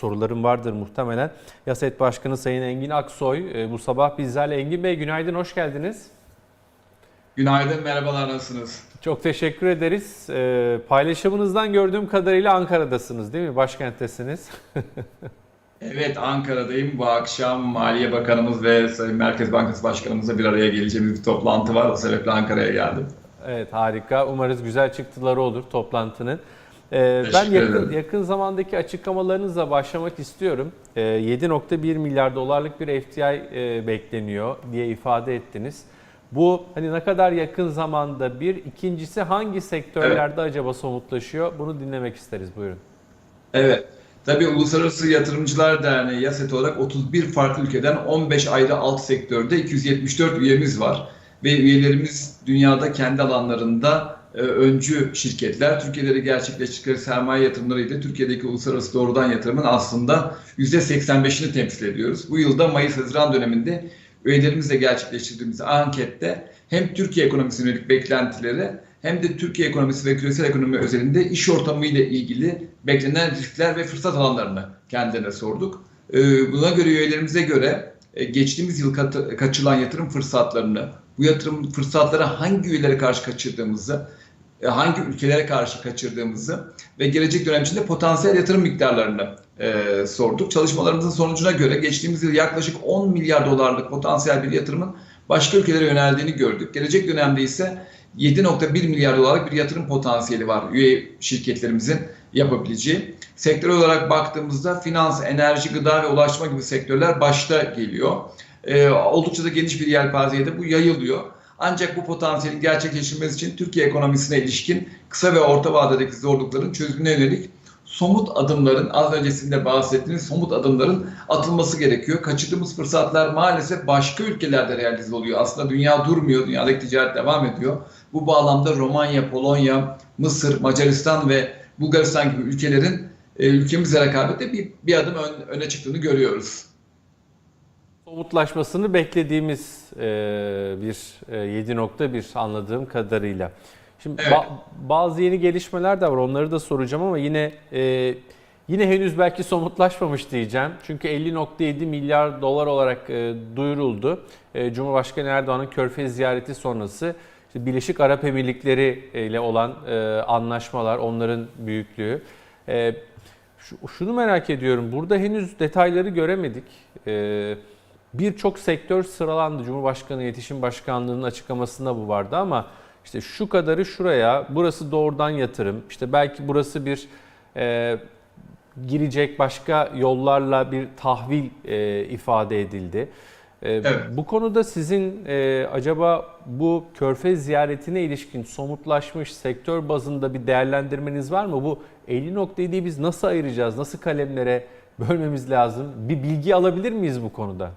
sorularım vardır muhtemelen. Yaset Başkanı Sayın Engin Aksoy e, bu sabah bizlerle. Engin Bey günaydın, hoş geldiniz. Günaydın, merhabalar, nasılsınız? Çok teşekkür ederiz. E, paylaşımınızdan gördüğüm kadarıyla Ankara'dasınız değil mi? Başkenttesiniz. Evet, Ankara'dayım. Bu akşam Maliye Bakanımız ve Sayın Merkez Bankası Başkanımızla bir araya geleceğimiz bir toplantı var. O sebeple Ankara'ya geldim. evet harika. Umarız güzel çıktıları olur toplantının. E, ben yakın, yakın zamandaki açıklamalarınızla başlamak istiyorum. E, 7.1 milyar dolarlık bir FDI e, bekleniyor diye ifade ettiniz. Bu hani ne kadar yakın zamanda bir, ikincisi hangi sektörlerde acaba somutlaşıyor? Bunu dinlemek isteriz. Buyurun. Evet, tabii Uluslararası Yatırımcılar Derneği YASET olarak 31 farklı ülkeden 15 ayrı alt sektörde 274 üyemiz var. Ve üyelerimiz dünyada kendi alanlarında öncü şirketler. Türkiye'de gerçekleştirdikleri sermaye yatırımlarıyla Türkiye'deki uluslararası doğrudan yatırımın aslında %85'ini temsil ediyoruz. Bu yılda Mayıs-Haziran döneminde üyelerimizle gerçekleştirdiğimiz ankette hem Türkiye ekonomisine yönelik beklentileri hem de Türkiye ekonomisi ve küresel ekonomi özelinde iş ortamı ile ilgili beklenen riskler ve fırsat alanlarını kendilerine sorduk. Ee, Buna göre üyelerimize göre e, geçtiğimiz yıl kaçılan yatırım fırsatlarını, bu yatırım fırsatları hangi üyelere karşı kaçırdığımızı, e, hangi ülkelere karşı kaçırdığımızı ve gelecek dönem içinde potansiyel yatırım miktarlarını e, sorduk. Çalışmalarımızın sonucuna göre geçtiğimiz yıl yaklaşık 10 milyar dolarlık potansiyel bir yatırımın başka ülkelere yöneldiğini gördük. Gelecek dönemde ise 7.1 milyar dolarlık bir yatırım potansiyeli var üye şirketlerimizin yapabileceği. Sektör olarak baktığımızda finans, enerji, gıda ve ulaşma gibi sektörler başta geliyor. Ee, oldukça da geniş bir yelpazeye de bu yayılıyor. Ancak bu potansiyelin gerçekleştirilmesi için Türkiye ekonomisine ilişkin kısa ve orta vadedeki zorlukların çözümüne yönelik somut adımların, az öncesinde bahsettiğiniz somut adımların atılması gerekiyor. Kaçırdığımız fırsatlar maalesef başka ülkelerde realize oluyor. Aslında dünya durmuyor, dünyadaki ticaret devam ediyor. Bu bağlamda Romanya, Polonya, Mısır, Macaristan ve Bulgaristan gibi ülkelerin e, ülkemizle rekabette bir, bir adım ön- öne çıktığını görüyoruz. Somutlaşmasını beklediğimiz e, bir e, 7.1 anladığım kadarıyla. Şimdi Evet. ba- bazı yeni gelişmeler de var. Onları da soracağım ama yine e, yine henüz belki somutlaşmamış diyeceğim. Çünkü 50.7 milyar dolar olarak e, duyuruldu. E, Cumhurbaşkanı Erdoğan'ın Körfez ziyareti sonrası işte Birleşik Arap Emirlikleri ile olan e, anlaşmalar, onların büyüklüğü. E, şu- şunu merak ediyorum. Burada henüz detayları göremedik. E, Birçok sektör sıralandı. Cumhurbaşkanı İletişim Başkanlığı'nın açıklamasında bu vardı ama işte şu kadarı şuraya, burası doğrudan yatırım, işte belki burası bir e, girecek başka yollarla bir tahvil e, ifade edildi. E, Evet. Bu konuda sizin e, acaba bu körfez ziyaretine ilişkin somutlaşmış sektör bazında bir değerlendirmeniz var mı? Bu 50.7'yi biz nasıl ayıracağız, nasıl kalemlere bölmemiz lazım? Bir bilgi alabilir miyiz bu konuda?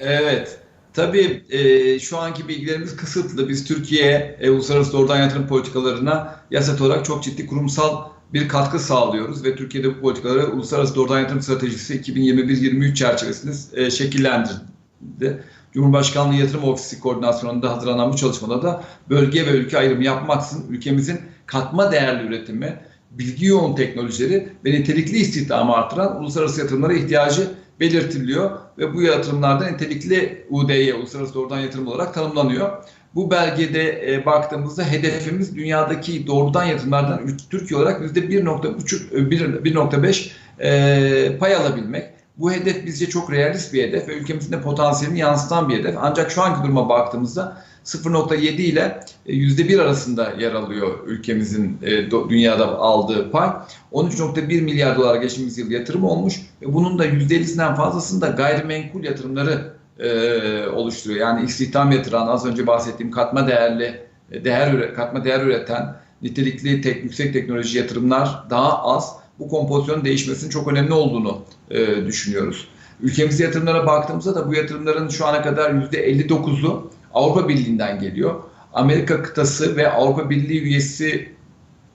Evet. Tabii e, şu anki bilgilerimiz kısıtlı. Biz Türkiye e, uluslararası doğrudan yatırım politikalarına yaset olarak çok ciddi kurumsal bir katkı sağlıyoruz ve Türkiye'de bu politikaları uluslararası doğrudan yatırım stratejisi 2021-23 çerçevesinde e, şekillendirdi. Cumhurbaşkanlığı Yatırım Ofisi koordinasyonunda hazırlanan bu çalışmada da bölge ve ülke ayrımı yapmaksızın ülkemizin katma değerli üretimi, bilgi yoğun teknolojileri ve nitelikli istihdamı artıran uluslararası yatırımlara ihtiyacı belirtiliyor ve bu yatırımlarda nitelikli UDY, uluslararası doğrudan yatırım olarak tanımlanıyor. Bu belgede e, baktığımızda hedefimiz dünyadaki doğrudan yatırımlardan Türkiye olarak %1.5 e, bir- 1.5 e, pay alabilmek. Bu hedef bizce çok realist bir hedef ve ülkemizin de potansiyelini yansıtan bir hedef. Ancak şu anki duruma baktığımızda 0.7 ile e, %1 arasında yer alıyor ülkemizin e, dünyada aldığı pay. 13.1 milyar dolar geçtiğimiz yıl yatırım olmuş bunun da %50'sinden fazlasını da gayrimenkul yatırımları e, oluşturuyor. Yani istihdam yatıran, az önce bahsettiğim katma değerli, e, değer katma değer üreten, nitelikli tek, yüksek teknoloji yatırımlar daha az. Bu kompozisyonun değişmesinin çok önemli olduğunu e, düşünüyoruz. Ülkemizde yatırımlara baktığımızda da bu yatırımların şu ana kadar %59'u Avrupa Birliği'nden geliyor. Amerika kıtası ve Avrupa Birliği üyesi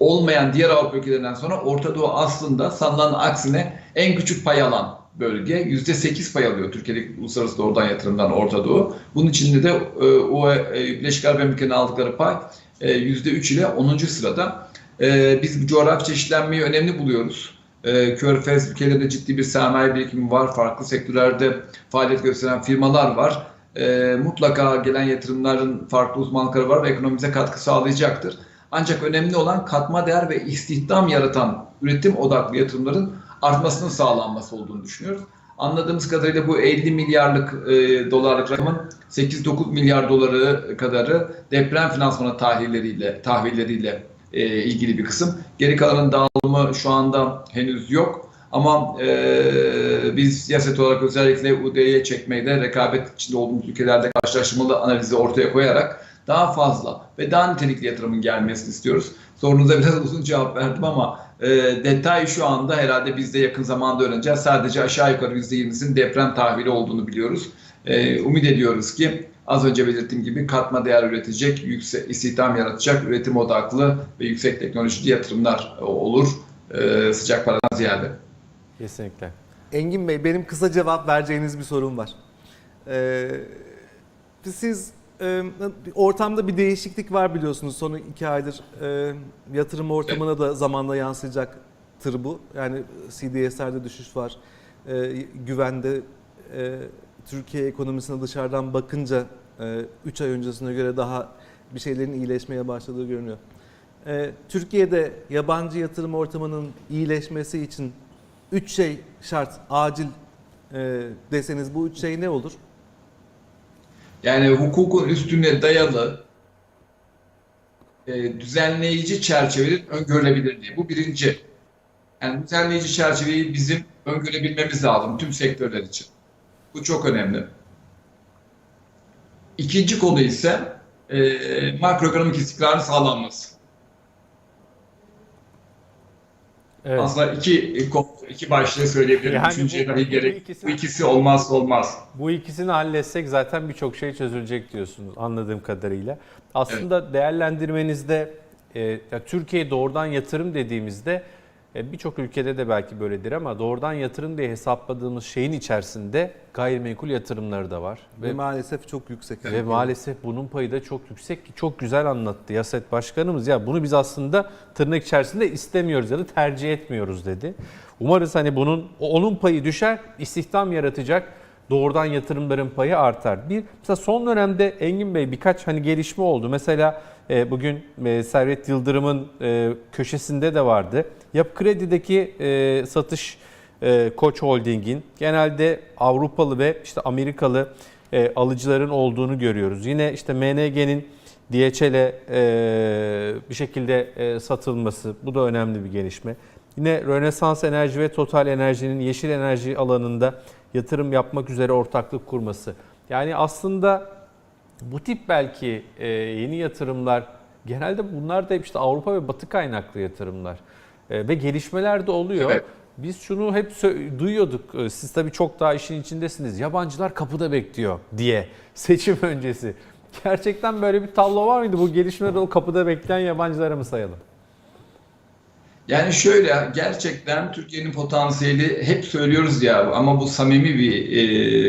olmayan diğer Avrupa ülkelerinden sonra Orta Doğu aslında sanılan aksine en küçük pay alan bölge. %8 pay alıyor Türkiye'deki uluslararası doğrudan yatırımdan Orta Doğu. Bunun içinde de e, o e, Birleşik Arap Emirlikleri'nin aldıkları pay e, %3 ile 10. sırada. E, biz bu coğrafi çeşitlenmeyi önemli buluyoruz. E, Körfez ülkelerinde ciddi bir sermaye birikimi var. Farklı sektörlerde faaliyet gösteren firmalar var. E, mutlaka gelen yatırımların farklı uzmanlıkları var ve ekonomimize katkı sağlayacaktır. Ancak önemli olan katma değer ve istihdam yaratan üretim odaklı yatırımların artmasının sağlanması olduğunu düşünüyoruz. Anladığımız kadarıyla bu 50 milyarlık e, dolarlık rakamın 8-9 milyar doları kadarı deprem finansmanı tahvilleriyle tahvilleriyle e, ilgili bir kısım. Geri kalanın dağılımı şu anda henüz yok. Ama e, biz siyaset olarak özellikle UD'ye çekmekte rekabet içinde olduğumuz ülkelerde karşılaştırmalı analizi ortaya koyarak daha fazla ve daha nitelikli yatırımın gelmesini istiyoruz. Sorunuza biraz uzun cevap verdim ama e, detay şu anda herhalde biz de yakın zamanda öğreneceğiz. Sadece aşağı yukarı %20'sinin deprem tahvili olduğunu biliyoruz. E, umut ediyoruz ki az önce belirttiğim gibi katma değer üretecek, yüksek istihdam yaratacak, üretim odaklı ve yüksek teknolojili yatırımlar olur e, sıcak paradan ziyade. Kesinlikle. Engin Bey benim kısa cevap vereceğiniz bir sorum var. Ee, siz e, ortamda bir değişiklik var biliyorsunuz. Son iki aydır e, yatırım ortamına da zamanla yansıyacaktır bu. Yani CDS'lerde düşüş var. E, güvende e, Türkiye ekonomisine dışarıdan bakınca 3 ay öncesine göre daha bir şeylerin iyileşmeye başladığı görünüyor. E, Türkiye'de yabancı yatırım ortamının iyileşmesi için üç şey şart, acil e, deseniz bu üç şey ne olur? Yani hukukun üstüne dayalı e, düzenleyici çerçevenin öngörülebilirliği. Bu birinci. Yani düzenleyici çerçeveyi bizim öngörebilmemiz lazım tüm sektörler için. Bu çok önemli. İkinci konu ise e, makroekonomik istikrarın sağlanması. Evet. Aslında iki, iki başlığı söyleyebilirim. Yani Üçüncüye dahi gerek. ikisi- Bu ikisi olmazsa olmaz. Bu ikisini halletsek zaten birçok şey çözülecek diyorsunuz anladığım kadarıyla. Aslında değerlendirmenizde e, ya Türkiye doğrudan yatırım dediğimizde e, birçok ülkede de belki böyledir ama doğrudan yatırım diye hesapladığımız şeyin içerisinde gayrimenkul yatırımları da var. Ve Ve, maalesef çok yüksek. ve maalesef bunun payı da çok yüksek ki çok güzel anlattı Yaset Başkanımız. Ya bunu biz aslında tırnak içerisinde istemiyoruz ya da tercih etmiyoruz dedi. Umarız hani bunun onun payı düşer, istihdam yaratacak doğrudan yatırımların payı artar. Bir mesela son dönemde Engin Bey birkaç hani gelişme oldu. Mesela e, bugün e, Servet Yıldırım'ın e, köşesinde de vardı. Yapı Kredi'deki e, satış e, Koç Holding'in genelde Avrupalı ve işte Amerikalı e, alıcıların olduğunu görüyoruz. Yine işte MNG'nin DHL'e e, bir şekilde e, satılması bu da önemli bir gelişme. Yine Rönesans Enerji ve Total Enerji'nin yeşil enerji alanında yatırım yapmak üzere ortaklık kurması. Yani aslında bu tip belki e, yeni yatırımlar genelde bunlar da hep işte Avrupa ve Batı kaynaklı yatırımlar ve gelişmeler de oluyor. Evet. Biz şunu hep duyuyorduk. E, Siz tabii çok daha işin içindesiniz. Yabancılar kapıda bekliyor diye seçim öncesi. Gerçekten böyle bir tablo var mıydı? Bu gelişmeleri o kapıda bekleyen yabancılara mı sayalım? Yani şöyle gerçekten Türkiye'nin potansiyeli hep söylüyoruz ya ama bu samimi bir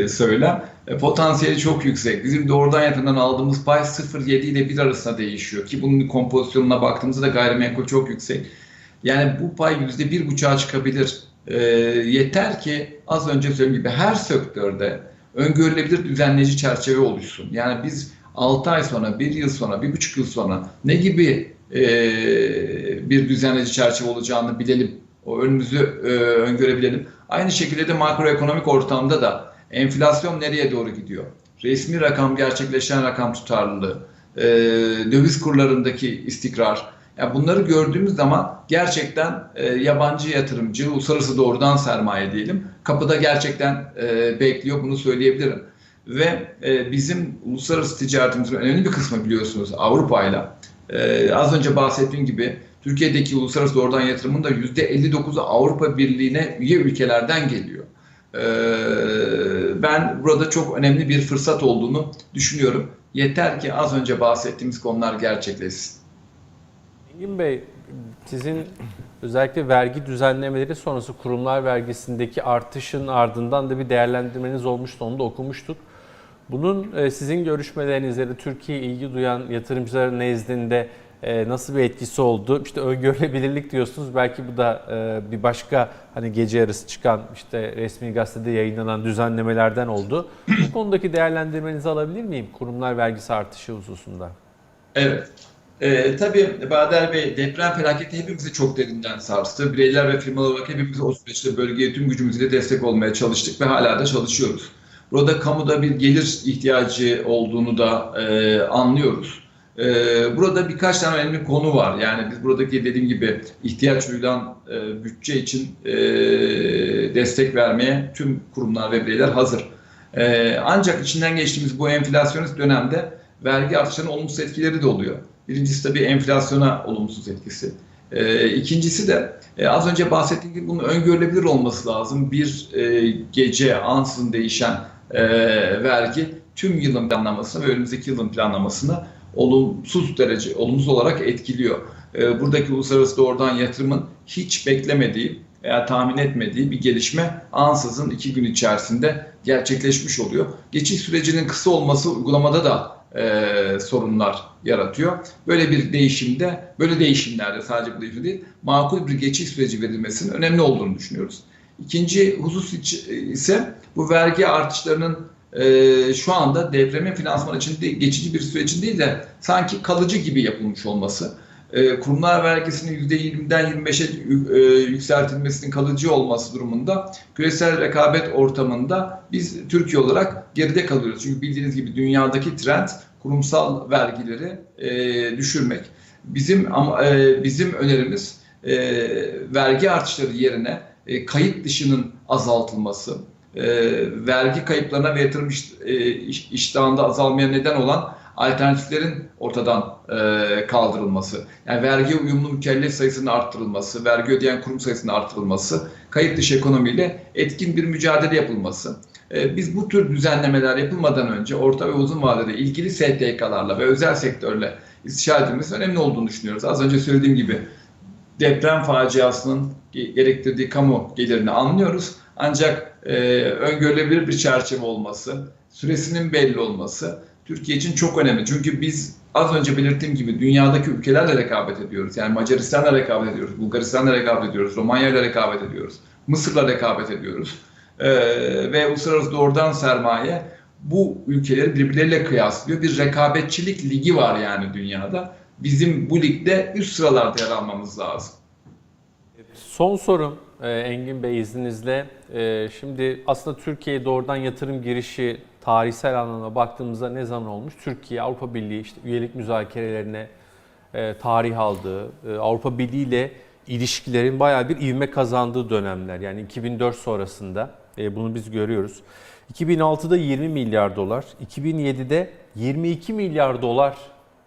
e, söylem. E, potansiyeli çok yüksek. Bizim doğrudan yatırımdan aldığımız pay 0.7 ile 1 arasında değişiyor ki bunun kompozisyonuna baktığımızda da gayrimenkul çok yüksek. Yani bu pay %1.5'a çıkabilir. E, yeter ki az önce söylediğim gibi her sektörde öngörülebilir düzenleyici çerçeve oluşsun. Yani biz 6 ay sonra, 1 yıl sonra, 1,5 yıl sonra ne gibi e, bir düzenleyici çerçeve olacağını bilelim. O önümüzü e, öngörebilelim. Aynı şekilde de makroekonomik ortamda da enflasyon nereye doğru gidiyor? Resmi rakam, gerçekleşen rakam tutarlılığı, e, döviz kurlarındaki istikrar. Yani bunları gördüğümüz zaman gerçekten e, yabancı yatırımcı, uluslararası doğrudan sermaye diyelim, kapıda gerçekten e, bekliyor. Bunu söyleyebilirim. Ve e, bizim uluslararası ticaretimizin önemli bir kısmı biliyorsunuz Avrupa'yla. Ee, az önce bahsettiğim gibi Türkiye'deki uluslararası doğrudan yatırımın da %59'u Avrupa Birliği'ne üye ülkelerden geliyor. Ee, ben burada çok önemli bir fırsat olduğunu düşünüyorum. Yeter ki az önce bahsettiğimiz konular gerçekleşsin. Engin Bey, sizin özellikle vergi düzenlemeleri sonrası kurumlar vergisindeki artışın ardından da bir değerlendirmeniz olmuştu, onu da okumuştuk. Bunun e, sizin görüşmelerinizde de Türkiye ilgi duyan yatırımcıların nezdinde e, nasıl bir etkisi oldu? İşte öngörülebilirlik diyorsunuz. Belki bu da e, bir başka hani gece yarısı çıkan işte resmi gazetede yayınlanan düzenlemelerden oldu. Bu konudaki değerlendirmenizi alabilir miyim? Kurumlar vergisi artışı hususunda. Evet. Ee, tabii Bader Bey deprem felaketi hepimizi çok derinden sarstı. Bireyler ve firmalar olarak hepimiz o süreçte bölgeye tüm gücümüzle destek olmaya çalıştık ve hala da çalışıyoruz. Burada kamuda bir gelir ihtiyacı olduğunu da e, anlıyoruz. E, burada birkaç tane önemli konu var. Yani biz buradaki dediğim gibi ihtiyaç duyulan e, bütçe için e, destek vermeye tüm kurumlar ve bireyler hazır. E, ancak içinden geçtiğimiz bu enflasyonist dönemde vergi artışlarının olumsuz etkileri de oluyor. Birincisi tabii enflasyona olumsuz etkisi. E, ikincisi de e, az önce bahsettiğim gibi bunun öngörülebilir olması lazım. Bir e, gece ansızın değişen e, vergi tüm yılın planlamasını ve önümüzdeki yılın planlamasını olumsuz derece, olumsuz olarak etkiliyor. E, buradaki uluslararası doğrudan yatırımın hiç beklemediği veya tahmin etmediği bir gelişme ansızın iki gün içerisinde gerçekleşmiş oluyor. Geçiş sürecinin kısa olması uygulamada da e, sorunlar yaratıyor. Böyle bir değişimde, böyle değişimlerde sadece bu değişim değil, makul bir geçiş süreci verilmesinin önemli olduğunu düşünüyoruz. İkinci husus ise bu vergi artışlarının e, şu anda depremin finansman için değil, geçici bir sürecin değil de sanki kalıcı gibi yapılmış olması. E, kurumlar vergisinin %20'den 25'e e, yükseltilmesinin kalıcı olması durumunda küresel rekabet ortamında biz Türkiye olarak geride kalıyoruz. Çünkü bildiğiniz gibi dünyadaki trend kurumsal vergileri e, düşürmek. Bizim ama e, bizim önerimiz vergi artışları yerine kayıt dışının azaltılması, vergi kayıplarına ve yatırım iş, iştahında azalmaya neden olan alternatiflerin ortadan e, kaldırılması, yani vergi uyumlu mükellef sayısının arttırılması, vergi ödeyen kurum sayısının arttırılması, kayıt dışı ekonomiyle etkin bir mücadele yapılması. E, biz bu tür düzenlemeler yapılmadan önce orta ve uzun vadede ilgili STK'larla ve özel sektörle istişare edilmesi önemli olduğunu düşünüyoruz. Az önce söylediğim gibi deprem faciasının gerektirdiği kamu gelirini anlıyoruz. Ancak e, öngörülebilir bir çerçeve olması, süresinin belli olması Türkiye için çok önemli. Çünkü biz az önce belirttiğim gibi dünyadaki ülkelerle rekabet ediyoruz. Yani Macaristan'la rekabet ediyoruz, Bulgaristan'la rekabet ediyoruz, Romanya'yla rekabet ediyoruz, Mısır'la rekabet ediyoruz. Ee, ve uluslararası doğrudan sermaye bu ülkeleri birbirleriyle kıyaslıyor. Bir rekabetçilik ligi var yani dünyada. Bizim bu ligde üst sıralarda yer almamız lazım. Son sorum e, Engin Bey izninizle. E, Şimdi aslında Türkiye'ye doğrudan yatırım girişi tarihsel anlamda baktığımızda ne zaman olmuş? Türkiye Avrupa Birliği işte üyelik müzakerelerine e, tarih aldığı, e, Avrupa Birliği ile ilişkilerin bayağı bir ivme kazandığı dönemler. Yani 2004 sonrasında e, bunu biz görüyoruz. 2006'da 20 milyar dolar, 2007'de 22 milyar dolar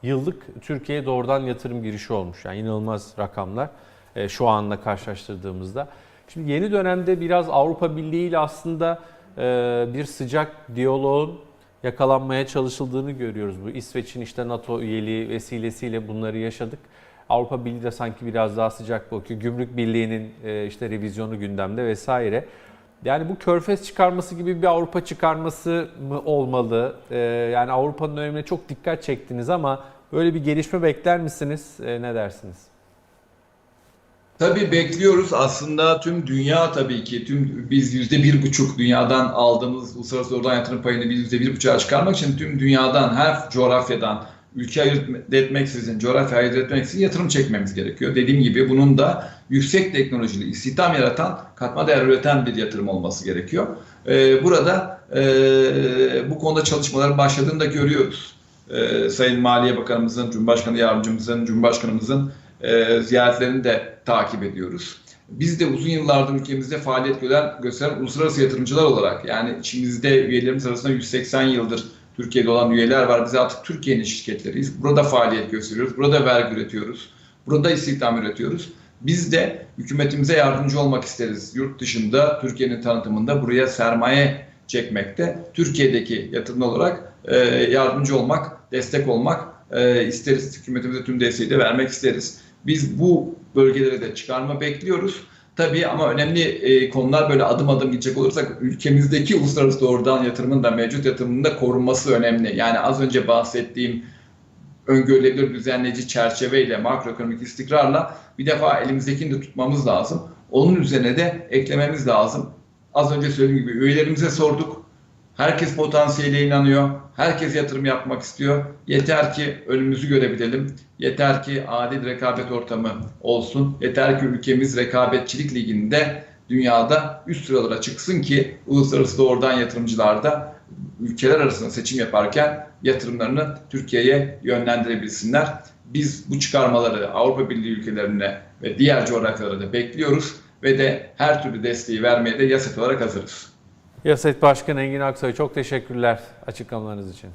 yıllık Türkiye'ye doğrudan yatırım girişi olmuş. Yani inanılmaz rakamlar e, şu anla karşılaştırdığımızda. Şimdi yeni dönemde biraz Avrupa Birliği ile aslında bir sıcak diyaloğun yakalanmaya çalışıldığını görüyoruz. Bu İsveç'in işte NATO üyeliği vesilesiyle bunları yaşadık. Avrupa Birliği de sanki biraz daha sıcak bakıyor. Gümrük Birliği'nin e, işte revizyonu gündemde vesaire. Yani bu körfez çıkarması gibi bir Avrupa çıkarması mı olmalı? E, yani Avrupa'nın önemine çok dikkat çektiniz ama böyle bir gelişme bekler misiniz? E, ne dersiniz? Tabii bekliyoruz. Aslında tüm dünya tabii ki tüm biz yüzde bir buçuk dünyadan aldığımız uluslararası doğrudan yatırım payını biz yüzde bir buçuğa çıkarmak için tüm dünyadan her coğrafyadan ülke ayırt etmeksizin, coğrafya ayırt etmeksizin yatırım çekmemiz gerekiyor. Dediğim gibi bunun da yüksek teknolojili, istihdam yaratan, katma değer üreten bir yatırım olması gerekiyor. Ee, burada e, bu konuda çalışmaların başladığını da görüyoruz. Ee, Sayın Maliye Bakanımızın, Cumhurbaşkanı Yardımcımızın, Cumhurbaşkanımızın e, ziyaretlerini de takip ediyoruz. Biz de uzun yıllardır ülkemizde faaliyet gösteren, gösteren uluslararası yatırımcılar olarak yani içimizde üyelerimiz arasında 180 yıldır Türkiye'de olan üyeler var. Biz artık Türkiye'nin şirketleriyiz. Burada faaliyet gösteriyoruz. Burada vergi üretiyoruz. Burada istihdam üretiyoruz. Biz de hükümetimize yardımcı olmak isteriz. Yurt dışında Türkiye'nin tanıtımında buraya sermaye çekmekte. Türkiye'deki yatırım olarak e, yardımcı olmak, destek olmak e, isteriz. Hükümetimize tüm desteği de vermek isteriz. Biz bu bölgelere de çıkarma bekliyoruz. Tabii ama önemli e, konular böyle adım adım gidecek olursak ülkemizdeki uluslararası doğrudan yatırımın da mevcut yatırımın da korunması önemli. Yani az önce bahsettiğim öngörülebilir düzenleyici çerçeveyle, makroekonomik istikrarla bir defa elimizdekini de tutmamız lazım. Onun üzerine de eklememiz lazım. Az önce söylediğim gibi üyelerimize sorduk. Herkes potansiyele inanıyor. Herkes yatırım yapmak istiyor. Yeter ki önümüzü görebilelim. Yeter ki adil rekabet ortamı olsun. Yeter ki ülkemiz rekabetçilik liginde dünyada üst sıralara çıksın ki uluslararası doğrudan yatırımcılar da ülkeler arasında seçim yaparken yatırımlarını Türkiye'ye yönlendirebilsinler. Biz bu çıkarmaları Avrupa Birliği ülkelerine ve diğer coğrafyalara da bekliyoruz ve de her türlü desteği vermeye de yaset olarak hazırız. Yaset Başkanı Engin Aksoy çok teşekkürler açıklamalarınız için.